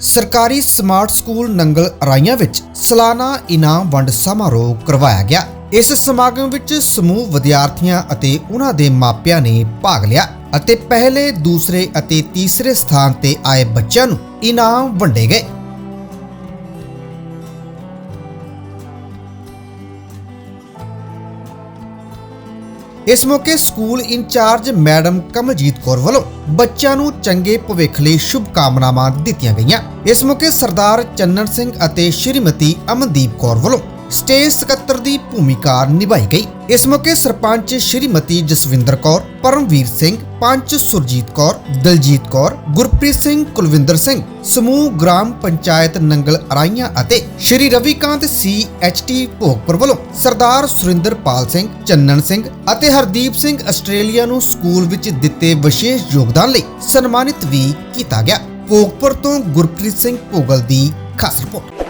ਸਰਕਾਰੀ smart school Nangal ਰਾਈਆਂ ਵਿੱਚ ਸਾਲਾਨਾ ਇਨਾਮ ਵੰਡ ਸਮਾਰੋਹ ਕਰਵਾਇਆ ਗਿਆ। ਇਸ ਸਮਾਗਮ ਵਿੱਚ ਸਮੂਹ ਵਿਦਿਆਰਥੀਆਂ ਅਤੇ ਉਹਨਾਂ ਦੇ ਮਾਪਿਆਂ ਨੇ ਭਾਗ ਲਿਆ ਅਤੇ ਪਹਿਲੇ, ਦੂਸਰੇ ਅਤੇ ਤੀਸਰੇ ਸਥਾਨ ਤੇ ਆਏ ਬੱਚਿਆਂ ਨੂੰ ਇਨਾਮ ਵੰਡੇ ਗਏ। ਇਸ ਮੌਕੇ school incharge madam Kamaljeet Kaur ਵੱਲੋਂ ਬੱਚਿਆਂ ਨੂੰ ਚੰਗੇ ਭਵਿੱਖ ਲਈ ਸ਼ੁਭ ਕਾਮਨਾਵਾਂ ਦਿੱਤੀਆਂ ਗਈਆਂ। ਇਸ ਮੌਕੇ ਸਰਦਾਰ ਚੰਨਨ ਸਿੰਘ ਅਤੇ ਸ਼੍ਰੀਮਤੀ ਅਮਨਦੀਪ ਕੌਰ ਵੱਲੋਂ ਸਟੇਜ ਸਕੱਤਰ ਦੀ ਭੂਮਿਕਾ ਨਿਭਾਈ ਗਈ। ਇਸ ਮੌਕੇ ਸਰਪੰਚ ਸ਼੍ਰੀਮਤੀ ਜਸਵਿੰਦਰ ਕੌਰ, ਪਰਮਵੀਰ ਸਿੰਘ, ਪੰਚ ਸੁਰਜੀਤ ਕੌਰ, ਦਲਜੀਤ ਕੌਰ, ਗੁਰਪ੍ਰੀਤ ਸਿੰਘ, ਕੁਲਵਿੰਦਰ ਸਿੰਘ, ਸਮੂਹ, ਗ੍ਰਾਮ ਪੰਚਾਇਤ ਨੰਗਲ ਅਰਾਈਆਂ ਅਤੇ ਸ਼੍ਰੀ ਰਵੀਕਾਂਤ ਸੀ ਟੀ ਭੋਗਪੁਰ ਵੱਲੋਂ ਸਰਦਾਰ ਸੁਰਿੰਦਰਪਾਲ ਸਿੰਘ ਚੰਨਨ ਸਿੰਘ ਅਤੇ ਹਰਦੀਪ ਸਿੰਘ ਆਸਟ੍ਰੇਲੀਆ ਨੂੰ ਸਕੂਲ ਵਿੱਚ ਦਿੱਤੇ ਵਿਸ਼ੇਸ਼ ਯੋਗਦਾਨ ਲਈ ਸਨਮਾਨਿਤ ਵੀ ਕੀਤਾ ਗਿਆ। ਭੋਗਪੁਰ ਤੋਂ ਗੁਰਪ੍ਰੀਤ ਸਿੰਘ ਭੋਗਲ ਦੀ ਖਾਸ ਰਿਪੋਰਟ।